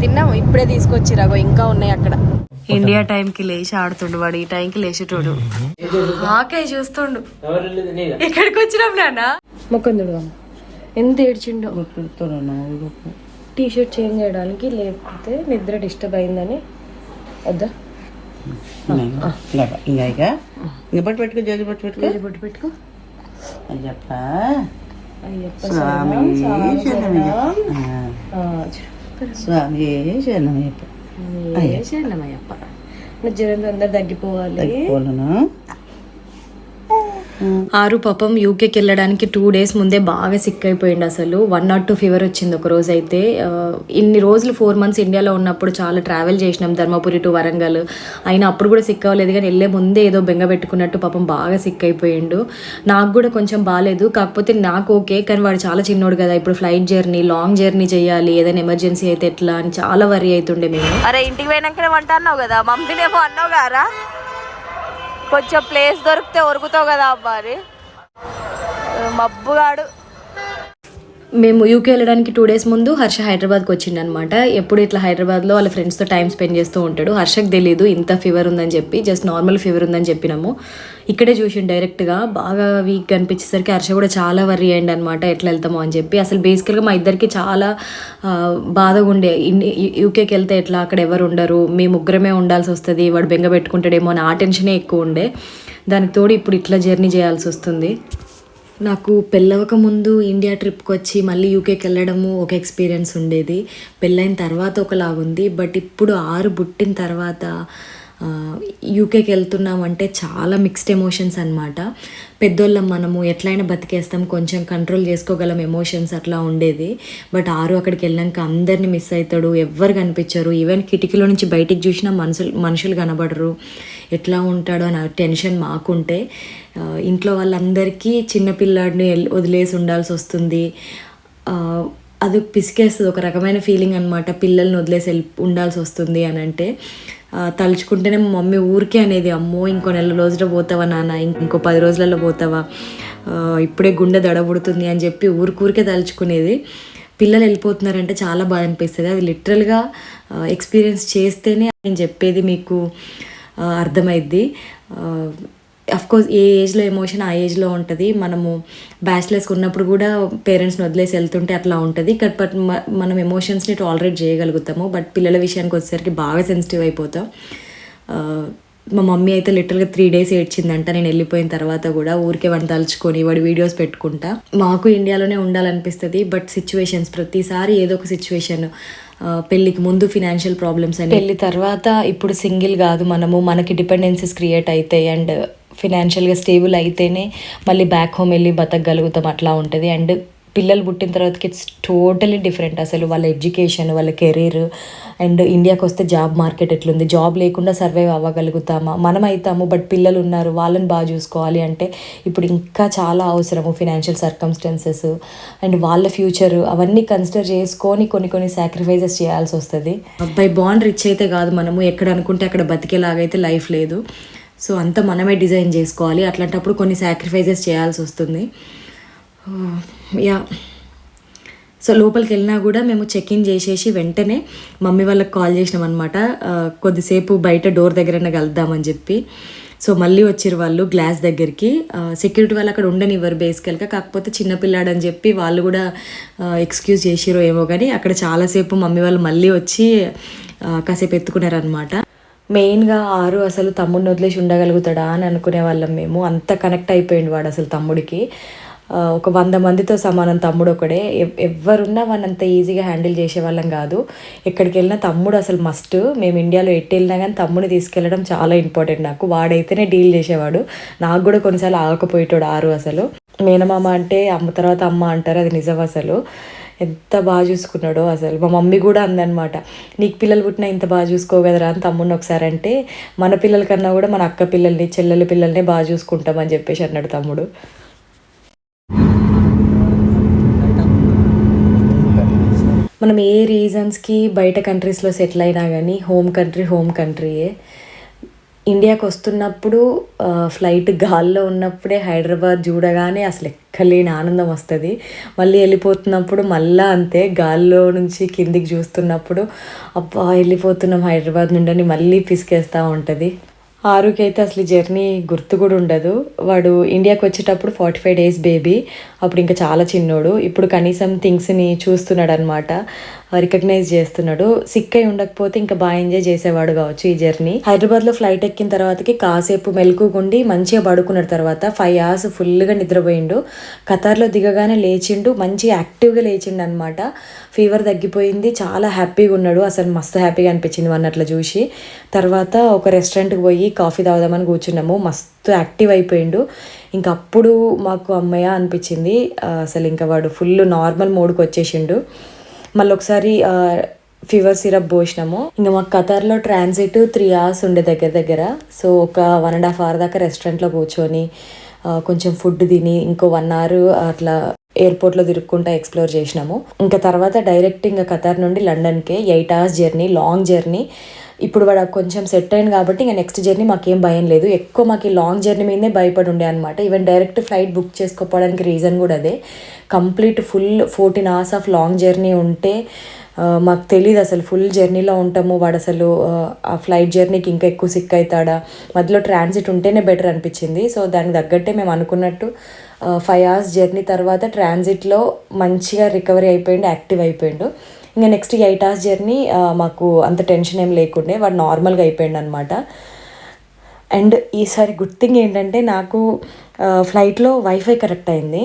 తిన్నాము ఇప్పుడే తీసుకొచ్చిరాగో ఇంకా ఉన్నాయి అక్కడ. ఇండియా టైంకి లేచి ఆడుతుండు వాడు ఈ టైంకి లేచేటోడు. ఆకే చూస్తుండు. ఎక్కడికి వచ్చినాం నాన్న? ముఖందుడు ఎంత ఏడ్చిండో. టీ షర్ట్ చేంజ్ చేయడానికి లేకపోతే నిద్ర డిస్టర్బ్ అయిందని. వద్దా? ఇంకా ఇక ఇంకా పట్టు పెట్టుకో జోజు పట్టు పెట్టుకో. బొట్టు పెట్టుకో. అయ్యప్ప అయ్యప్ప స్వామి స్వామి శరణమయ్యప్ప. స్వామి శరణమయ్యప్ప. జ్వరం తొందర తగ్గిపోవాలి. ఆరు పాపం యూకేకి వెళ్ళడానికి టూ డేస్ ముందే బాగా సిక్ అయిపోయింది అసలు. వన్ నాట్ టూ ఫీవర్ వచ్చింది ఒక రోజు అయితే. ఇన్ని రోజులు ఫోర్ మంత్స్ ఇండియాలో ఉన్నప్పుడు చాలా ట్రావెల్ చేసినాం ధర్మపురి టు వరంగల్. అయినా అప్పుడు కూడా సిక్ అవ్వలేదు కానీ వెళ్ళే ముందే ఏదో బెంగ పెట్టుకున్నట్టు పాపం బాగా సిక్ అయిపోయిండు. నాకు కూడా కొంచెం బాగాలేదు కాకపోతే నాకు ఓకే కానీ వాడు చాలా చిన్నోడు కదా. ఇప్పుడు ఫ్లైట్ జర్నీ లాంగ్ జర్నీ చేయాలి. ఏదైనా ఎమర్జెన్సీ అయితే ఎట్లా అని చాలా వరీ అవుతుండే మేము. అరే ఇంటికి పోయినాకనే వంట అన్నావు కదా? మమ్మీనేమో అన్నావు గారా కొంచెం ప్లేస్ దొరికితే ఒరుగుతావు కదా అబ్బారి మబ్బుగాడు. మేము యూకే వెళ్ళడానికి టూ డేస్ ముందు హర్ష హైదరాబాద్కి వచ్చిండు అనమాట ఎప్పుడు ఇట్లా హైదరాబాద్లో వాళ్ళ ఫ్రెండ్స్తో టైం స్పెండ్ చేస్తూ ఉంటాడు. హర్షకు తెలియదు ఇంత ఫీవర్ ఉందని చెప్పి జస్ట్ నార్మల్ ఫీవర్ ఉందని చెప్పినాము. ఇక్కడే చూసిండు డైరెక్ట్గా బాగా వీక్ అనిపించేసరికి హర్ష కూడా చాలా వర్రీ అయ్యండి అనమాట ఎట్లా వెళ్తామో అని చెప్పి. అసలు బేసికల్గా మా ఇద్దరికి చాలా బాధగా ఉండే. ఇన్ని యూకేకి వెళ్తే ఎట్లా? అక్కడ ఎవరు ఉండరు. మేము ముగ్గురమే ఉండాల్సి వస్తుంది. వాడు బెంగ పెట్టుకుంటాడేమో అని ఆ టెన్షనే ఎక్కువ ఉండే. దానికి తోడు ఇప్పుడు ఇట్లా జర్నీ చేయాల్సి వస్తుంది. నాకు పెళ్ళవక ముందు ఇండియా ట్రిప్కి వచ్చి మళ్ళీ యూకేకి వెళ్ళడము ఒక ఎక్స్పీరియన్స్ ఉండేది. పెళ్ళైన తర్వాత ఒకలాగుంది. బట్ ఇప్పుడు ఆరు పుట్టిన తర్వాత యూకేకి యూకేకి వెళ్తున్నామంటే చాలా మిక్స్డ్ ఎమోషన్స్ అనమాట పెద్దోళ్ళం మనము ఎట్లయినా బతికేస్తాం కొంచెం కంట్రోల్ చేసుకోగలం ఎమోషన్స్ అట్లా ఉండేది. బట్ ఆరు అక్కడికి వెళ్ళాక అందరిని మిస్ అవుతాడు ఎవ్వరు కనిపించరు. ఈవెన్ కిటికీలో నుంచి బయటికి చూసినా మనుషులు మనుషులు కనబడరు. ఎట్లా ఉంటాడో అని టెన్షన్ మాకుంటే ఇంట్లో వాళ్ళందరికీ చిన్నపిల్లాడిని వదిలేసి ఉండాల్సి వస్తుంది. అది పిసికేస్తుంది ఒక రకమైన ఫీలింగ్ అనమాట పిల్లల్ని వదిలేసి వెళ్ళి ఉండాల్సి వస్తుంది అని అంటే తలుచుకుంటేనే మా మమ్మీ ఊరికే అనేది అమ్మో ఇంకో నెల రోజుల్లో పోతావా నాన్న? ఇంకో పది రోజులలో పోతావా? ఇప్పుడే గుండె దడబుడుతుంది అని చెప్పి ఊరికూరికే తలుచుకునేది. పిల్లలు వెళ్ళిపోతున్నారంటే చాలా బాగా అనిపిస్తుంది. అది లిటరల్గా ఎక్స్పీరియన్స్ చేస్తేనే నేను చెప్పేది మీకు అర్థమైద్ది. కోర్స్ ఏ ఏజ్లో ఎమోషన్ ఆ ఏజ్లో ఉంటుంది. మనము బ్యాచిలర్స్కి ఉన్నప్పుడు కూడా పేరెంట్స్ని వదిలేసి వెళ్తుంటే అట్లా ఉంటుంది. బట్ బట్ మనం ఎమోషన్స్ని టాలరేట్ చేయగలుగుతాము. బట్ పిల్లల విషయానికి వచ్చేసరికి బాగా సెన్సిటివ్ అయిపోతాం. మా మమ్మీ అయితే లిటరల్గా త్రీ డేస్ ఏడ్చిందంట. నేను వెళ్ళిపోయిన తర్వాత కూడా ఊరికే వాడిని తలుచుకొని వాడి వీడియోస్ పెట్టుకుంటా. మాకు ఇండియాలోనే ఉండాలనిపిస్తుంది. బట్ సిచ్యువేషన్స్ ప్రతిసారి ఏదో ఒక సిచ్యువేషన్ పెళ్ళికి ముందు ఫినాన్షియల్ ప్రాబ్లమ్స్ అని పెళ్ళి తర్వాత ఇప్పుడు సింగిల్ కాదు మనము. మనకి డిపెండెన్సీస్ క్రియేట్ అవుతాయి అండ్ ఫినాన్షియల్గా స్టేబుల్ అయితేనే మళ్ళీ బ్యాక్ హోమ్ వెళ్ళి బతకగలుగుతాం అట్లా ఉంటుంది. అండ్ పిల్లలు పుట్టిన తర్వాతకి ఇట్స్ టోటలీ డిఫరెంట్ అసలు వాళ్ళ ఎడ్యుకేషన్ వాళ్ళ కెరీర్ అండ్ ఇండియాకి వస్తే జాబ్ మార్కెట్ ఎట్లుంది? జాబ్ లేకుండా సర్వైవ్ అవ్వగలుగుతామా? మనం అవుతాము బట్ పిల్లలు ఉన్నారు వాళ్ళని బాగా చూసుకోవాలి అంటే ఇప్పుడు ఇంకా చాలా అవసరము ఫినాన్షియల్ సర్కమ్స్టెన్సెస్ అండ్ వాళ్ళ ఫ్యూచర్ అవన్నీ కన్సిడర్ చేసుకొని కొన్ని కొన్ని సాక్రిఫైసెస్ చేయాల్సి వస్తుంది. అబ్బాయి బాండ్ రిచ్ అయితే కాదు మనము ఎక్కడ అనుకుంటే అక్కడ బతికేలాగైతే లైఫ్ లేదు. సో అంతా మనమే డిజైన్ చేసుకోవాలి. అట్లాంటప్పుడు కొన్ని సాక్రిఫైజెస్ చేయాల్సి వస్తుంది. యా. సో లోపలికి వెళ్ళినా కూడా మేము చెక్ ఇన్ చేసేసి వెంటనే మమ్మీ వాళ్ళకి కాల్ చేసినాం అనమాట కొద్దిసేపు బయట డోర్ దగ్గరనే కలుద్దామని చెప్పి. సో మళ్ళీ వచ్చారు వాళ్ళు గ్లాస్ దగ్గరికి. సెక్యూరిటీ వాళ్ళు అక్కడ ఉండనివ్వరు బేసికల్గా కాకపోతే చిన్నపిల్లాడు అని చెప్పి వాళ్ళు కూడా ఎక్స్క్యూజ్ చేసిరో ఏమో కానీ అక్కడ చాలాసేపు మమ్మీ వాళ్ళు మళ్ళీ వచ్చి కాసేపు ఎత్తుకున్నారనమాట మెయిన్గా ఆరు అసలు తమ్ముడిని వదిలేసి ఉండగలుగుతాడా అని అనుకునే వాళ్ళం మేము. అంత కనెక్ట్ అయిపోయింది వాడు అసలు తమ్ముడికి. ఒక వంద మందితో సమానం తమ్ముడు ఒకడే. ఎవ్- ఎవరున్నా వాడిని అంత ఈజీగా హ్యాండిల్ చేసేవాళ్ళం కాదు. ఎక్కడికి వెళ్ళినా తమ్ముడు అసలు మస్ట్ మేము ఇండియాలో ఎట్టి వెళ్ళినా కానీ తమ్ముడిని తీసుకెళ్ళడం చాలా ఇంపార్టెంట్ నాకు. వాడైతేనే డీల్ చేసేవాడు. నాకు కూడా కొన్నిసార్లు ఆగకపోయేటోడు ఆరు అసలు. మేనమామ అంటే అమ్మ తర్వాత అమ్మ అంటారు. అది నిజం అసలు. ఎంత బాగా చూసుకున్నాడో అసలు. మా మమ్మీ కూడా అందనమాట నీకు పిల్లలు పుట్టినా ఇంత బాగా చూసుకోగలరా అని తమ్ముడిని ఒకసారి అంటే మన పిల్లల కన్నా కూడా మన అక్క పిల్లల్ని చెల్లెల పిల్లల్ని బాగా చూసుకుంటామని చెప్పేసి అన్నాడు తమ్ముడు. మనం ఏ రీజన్స్కి బయట కంట్రీస్లో సెటిల్ అయినా కానీ హోమ్ కంట్రీ హోమ్ కంట్రీయే ఇండియాకి వస్తున్నప్పుడు ఫ్లైట్ గాల్లో ఉన్నప్పుడే హైదరాబాద్ చూడగానే అసలు ఎక్కలేని ఆనందం వస్తుంది. మళ్ళీ వెళ్ళిపోతున్నప్పుడు మళ్ళా అంతే గాల్లో నుంచి కిందికి చూస్తున్నప్పుడు అబ్బా వెళ్ళిపోతున్నాం హైదరాబాద్ నుండి మళ్ళీ పిసికేస్తూ ఉంటుంది. ఆరుకి అయితే అసలు జర్నీ గుర్తు కూడా ఉండదు. వాడు ఇండియాకి వచ్చేటప్పుడు ఫార్టీ ఫైవ్ డేస్ బేబీ అప్పుడు ఇంకా చాలా చిన్నోడు. ఇప్పుడు కనీసం థింగ్స్ని చూస్తున్నాడు అనమాట రికగ్నైజ్ చేస్తున్నాడు. సిక్ అయి ఉండకపోతే ఇంకా బాగా ఎంజాయ్ చేసేవాడు కావచ్చు ఈ జర్నీ. హైదరాబాద్లో ఫ్లైట్ ఎక్కిన తర్వాతకి కాసేపు మెలకుగుండి మంచిగా పడుకున్నాడు తర్వాత ఫైవ్ అవర్స్ ఫుల్గా నిద్రపోయిండు. ఖతార్లో దిగగానే లేచిండు. మంచి యాక్టివ్గా లేచిండు అనమాట ఫీవర్ తగ్గిపోయింది. చాలా హ్యాపీగా ఉన్నాడు. అసలు మస్తు హ్యాపీగా అనిపించింది వన్ అట్లా చూసి. తర్వాత ఒక రెస్టారెంట్కి పోయి కాఫీ తాగుదామని కూర్చున్నాము. మస్తు యాక్టివ్ అయిపోయిండు. ఇంకా అప్పుడు మాకు అమ్మయ్య అనిపించింది. అసలు ఇంకా వాడు ఫుల్ నార్మల్ మోడ్కి వచ్చేసిండు. మళ్ళీ ఒకసారి ఫీవర్ సిరప్ పోసినాము. ఇంకా మాకు ఖతార్లో ట్రాన్సిట్ త్రీ అవర్స్ ఉండే దగ్గర దగ్గర. సో ఒక వన్ అండ్ హాఫ్ అవర్ దాకా రెస్టారెంట్లో కూర్చొని కొంచెం ఫుడ్ తిని ఇంకో వన్ అవర్ అట్లా ఎయిర్పోర్ట్లో తిరుక్కుంటా ఎక్స్ప్లోర్ చేసినాము. ఇంకా తర్వాత డైరెక్ట్ ఇంకా ఖతార్ నుండి లండన్కే eight hours journey long journey. ఇప్పుడు వాడు కొంచెం సెట్ అయింది కాబట్టి ఇంకా నెక్స్ట్ జర్నీ మాకేం భయం లేదు. ఎక్కువ మాకు లాంగ్ జర్నీ మీదే భయపడి ఉండే అనమాట ఈవెన్ డైరెక్ట్ ఫ్లైట్ బుక్ చేసుకోవడానికి రీజన్ కూడా అదే. Complete full fourteen hours of long journey ఉంటే మాకు తెలియదు అసలు ఫుల్ జర్నీలో ఉంటాము. వాడు అసలు ఆ, ఆ ఫ్లైట్ జర్నీకి ఇంకా ఎక్కువ సిక్ అవుతాడా మధ్యలో ట్రాన్సిట్ ఉంటేనే బెటర్ అనిపించింది. సో దానికి తగ్గట్టే మేము అనుకున్నట్టు ఫైవ్ అవర్స్ జర్నీ తర్వాత ట్రాన్సిట్లో మంచిగా రికవరీ అయిపోయిండు యాక్టివ్ అయిపోయిండు. ఇంకా నెక్స్ట్ ఎయిట్ అవర్స్ జర్నీ మాకు అంత టెన్షన్ ఏం లేకుండే. వాడు నార్మల్గా అయిపోయాడు అనమాట అండ్ ఈసారి గుడ్ థింగ్ ఏంటంటే నాకు ఫ్లైట్లో వైఫై కరెక్ట్ అయింది.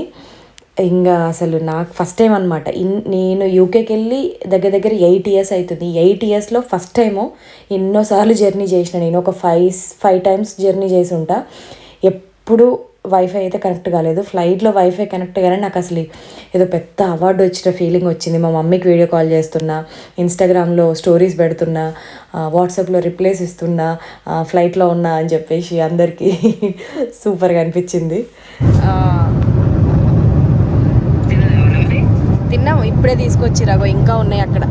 ఇంకా అసలు నాకు ఫస్ట్ టైం అనమాట ఇన్ నేను యూకేకి వెళ్ళి దగ్గర దగ్గర ఎయిట్ ఇయర్స్ అవుతుంది ఎయిట్ ఇయర్స్లో ఫస్ట్ టైము ఎన్నోసార్లు జర్నీ చేసిన. నేను ఒక ఫైవ్ ఫైవ్ టైమ్స్ జర్నీ చేసి ఉంటా. ఎప్పుడు వైఫై అయితే కనెక్ట్ కాలేదు. ఫ్లైట్లో వైఫై కనెక్ట్ కానీ నాకు అసలు ఏదో పెద్ద అవార్డు వచ్చిన ఫీలింగ్ వచ్చింది. మా మమ్మీకి వీడియో కాల్ చేస్తున్నా ఇన్స్టాగ్రామ్లో స్టోరీస్ పెడుతున్నా వాట్సాప్లో రిప్లైస్ ఇస్తున్నా ఫ్లైట్లో ఉన్నా అని చెప్పేసి అందరికీ సూపర్గా అనిపించింది. తిన్నాము. ఇప్పుడే తీసుకొచ్చిరాగో ఇంకా ఉన్నాయి అక్కడ.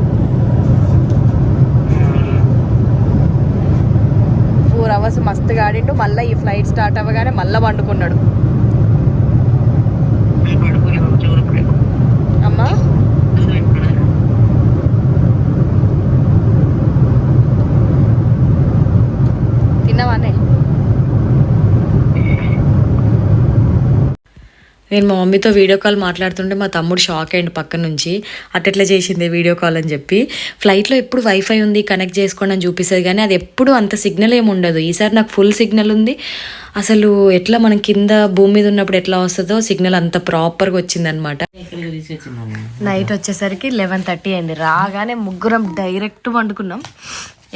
ఫోర్ అవర్స్ మస్తుగా ఆడిండు. మళ్ళీ ఈ ఫ్లైట్ స్టార్ట్ అవ్వగానే మళ్ళీ వండుకున్నాడు అమ్మా తిన్నావానే నేను మా మమ్మీతో వీడియో కాల్ మాట్లాడుతుంటే మా తమ్ముడు షాక్ అయ్యిండు పక్క నుంచి. అట్టెట్లా చేసింది వీడియో కాల్ అని చెప్పి. ఫ్లైట్లో ఎప్పుడు వైఫై ఉంది కనెక్ట్ చేసుకోండి అని చూపిస్తుంది కానీ అది ఎప్పుడు అంత సిగ్నల్ ఏమి ఉండదు. ఈసారి నాకు ఫుల్ సిగ్నల్ ఉంది. అసలు ఎట్లా మనం కింద భూమి మీద ఉన్నప్పుడు ఎట్లా వస్తుందో సిగ్నల్ అంత ప్రాపర్గా వచ్చిందనమాట. నైట్ వచ్చేసరికి లెవెన్ థర్టీ అయింది. రాగానే ముగ్గురం డైరెక్ట్ వండుకున్నాం.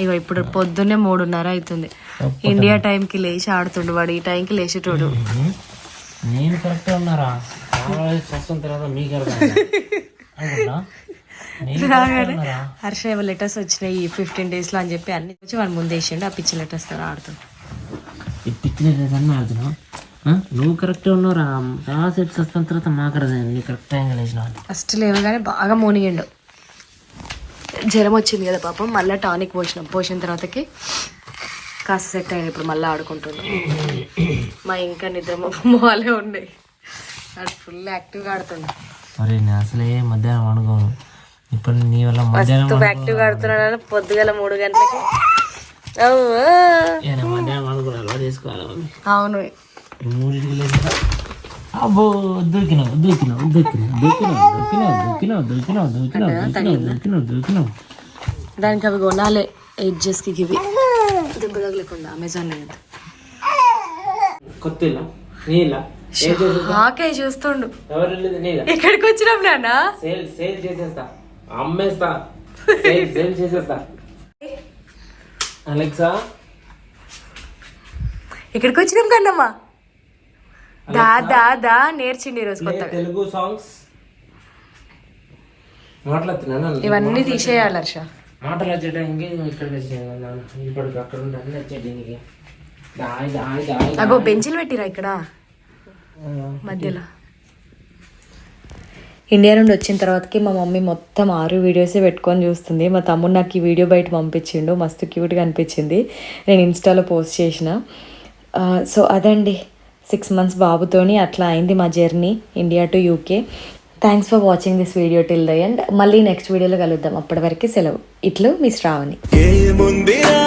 ఇగో ఇప్పుడు పొద్దున్నే మూడున్నర అవుతుంది. ఇండియా టైంకి లేచి ఆడుతుండు వాడు ఈ టైంకి లేచేటోడు. నేను కరెక్ట్ ఉన్నారా? వస్తున్న తర్వాత మీకు అర్థం అనుకున్నా నేను correct ఉన్నారా? హర్ష లెటర్స్ వచ్చినాయి ఫిఫ్టీన్ డేస్లో అని చెప్పి అన్ని వచ్చి వాడు ముందు వేసిండు ఆ పిచ్చి లెటర్స్తో ఆడుతుంది ఈ పిచ్చి అన్న ఆడుతున్నావు? ఆ? నువ్వు కరెక్ట్ ఉన్నారా చాలా సేపు వస్తున్న తర్వాత మాకు నీ కరెక్ట్ టైంగా లేచిన ఫస్ట్ లేవగానే బాగా మోనిగిండు. జ్వరం వచ్చింది కదా పాపం మళ్ళీ టానిక్ పోసినాం పోసిన తర్వాతకి కాస్త సెట్ అయింది ఇప్పుడు మళ్ళీ ఆడుకుంటున్నాం మా ఇంకా నిద్ర మొహాలే ఉన్నాయి. అది ఫుల్ యాక్టివ్గా ఆడుతుండు. మరి నేను అసలే మధ్యాహ్నం అనుకోను ఇప్పుడు నీ వల్ల మధ్యాహ్నం యాక్టివ్గా ఆడుతున్నాడు పొద్దుగల మూడు గంటలకి. మధ్యాహ్నం అనుకున్నా చేసుకోవాలి. అవును. మూడింటికి అబ్బో దొరికినావు దొరికినావు దొరికినావు దొరికినావు దొరికినావు దొరికినావు దొరికినావు దొరికినావు దొరికినావు దొరికినావు దొరికినావు. దానికి అవి కొనాలి ఎడ్జెస్కి ఇవి దెబ్బ తగలేకుండా అమెజాన్లో ఎంత కొత్త ఇల్లా నీ ఇల్లా ఏం చేసేస్తా ఆకే చూస్తుండు. ఎవరు వెళ్ళేది? నీదా ఇక్కడికి వచ్చినాం నాన్న? సేల్ సేల్ చేసేస్తా. అమ్మేస్తా. సేల్ సేల్ చేసేస్తా. అలెక్సా? ఇక్కడికి వచ్చినాం కన్నమ్మా దా దా దా నేర్చిండి ఈరోజు ప్లే కొత్తగా. తెలుగు సాంగ్స్. మాట్లాడుతున్నాను ఇవన్నీ తీసేయాలి హర్ష. మాటలు వచ్చేటానికి ఇక్కడికి వచ్చాను ఇప్పటికి అక్కడ ఉండాలి వచ్చేటానికి అగో బెంచ్లు పెట్టిరా ఇక్కడ. మధ్యలో. ఇండియా నుండి వచ్చిన తర్వాతకి మా మమ్మీ మొత్తం ఆరు వీడియోసే పెట్టుకొని చూస్తుంది. మా తమ్ముడు నాకు ఈ వీడియో బయట పంపించిండు. మస్తు క్యూట్గా అనిపించింది. నేను ఇన్స్టాలో పోస్ట్ చేసిన. సో అదండి. సిక్స్ మంత్స్ బాబుతోని అట్లా అయింది మా journey India to UK. Thanks for watching this video till the end మళ్ళీ నెక్స్ట్ వీడియోలో కలుద్దాం. అప్పటి వరకు సెలవు. ఇట్లు మీ శ్రావణి. ఏముందిరా